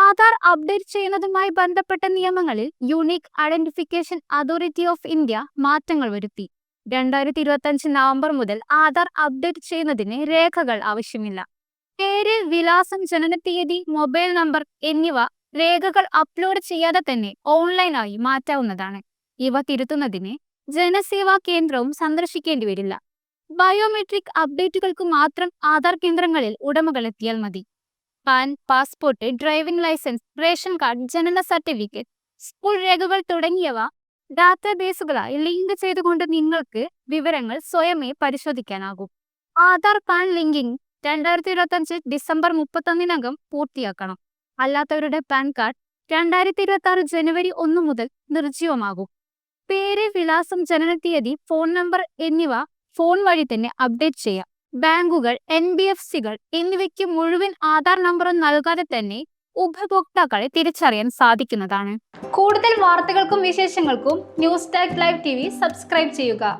Aadhaar update ചെയ്യുന്നതുമായി ബന്ധപ്പെട്ട നിയമങ്ങളിൽ unique identification authority of India മാറ്റങ്ങൾ വരുത്തി. രണ്ടായിരത്തി ഇരുപത്തി നവംബർ മുതൽ ആധാർ അപ്ഡേറ്റ് ചെയ്യുന്നതിന് രേഖകൾ ആവശ്യമില്ല. പേര് വിലാസം ജനനത്തീയതി മൊബൈൽ നമ്പർ എന്നിവ രേഖകൾ അപ്ലോഡ് ചെയ്യാതെ തന്നെ ഓൺലൈനായി മാറ്റാവുന്നതാണ്. ഇവ തിരുത്തുന്നതിന് ജനസേവാ കേന്ദ്രവും സന്ദർശിക്കേണ്ടി വരില്ല. ബയോമെട്രിക് അപ്ഡേറ്റുകൾക്ക് മാത്രം ആധാർ കേന്ദ്രങ്ങളിൽ ഉടമകൾ എത്തിയാൽ മതി. PAN passport driving licence ration card ജനന സർട്ടിഫിക്കറ്റ് സ്കൂൾ രേഖകൾ തുടങ്ങിയവ ഡാറ്റാബേസുകളായി ലിങ്ക് ചെയ്തുകൊണ്ട് നിങ്ങൾക്ക് വിവരങ്ങൾ സ്വയമേ പരിശോധിക്കാനാകും. ആധാർ പാൻ ലിങ്കിംഗ് രണ്ടായിരത്തി ഇരുപത്തി അഞ്ച് ഡിസംബർ മുപ്പത്തൊന്നിനകം പൂർത്തിയാക്കണം. അല്ലാത്തവരുടെ പാൻ കാർഡ് രണ്ടായിരത്തി ഇരുപത്തി ആറ് ജനുവരി ഒന്ന് മുതൽ നിർജീവമാകും. പേര് വിലാസം ജനനത്തീയതി ഫോൺ നമ്പർ എന്നിവ ഫോൺ വഴി തന്നെ അപ്ഡേറ്റ് ചെയ്യാം. ബാങ്കുകൾ എൻ ബി എഫ് സികൾ എന്നിവയ്ക്ക് മുഴുവൻ ആധാർ നമ്പറും നൽകാതെ തന്നെ ഉപഭോക്താക്കളെ തിരിച്ചറിയാൻ സാധിക്കുന്നതാണ്. കൂടുതൽ വാർത്തകൾക്കും വിശേഷങ്ങൾക്കും news Tak live T subscribe ചെയ്യുക.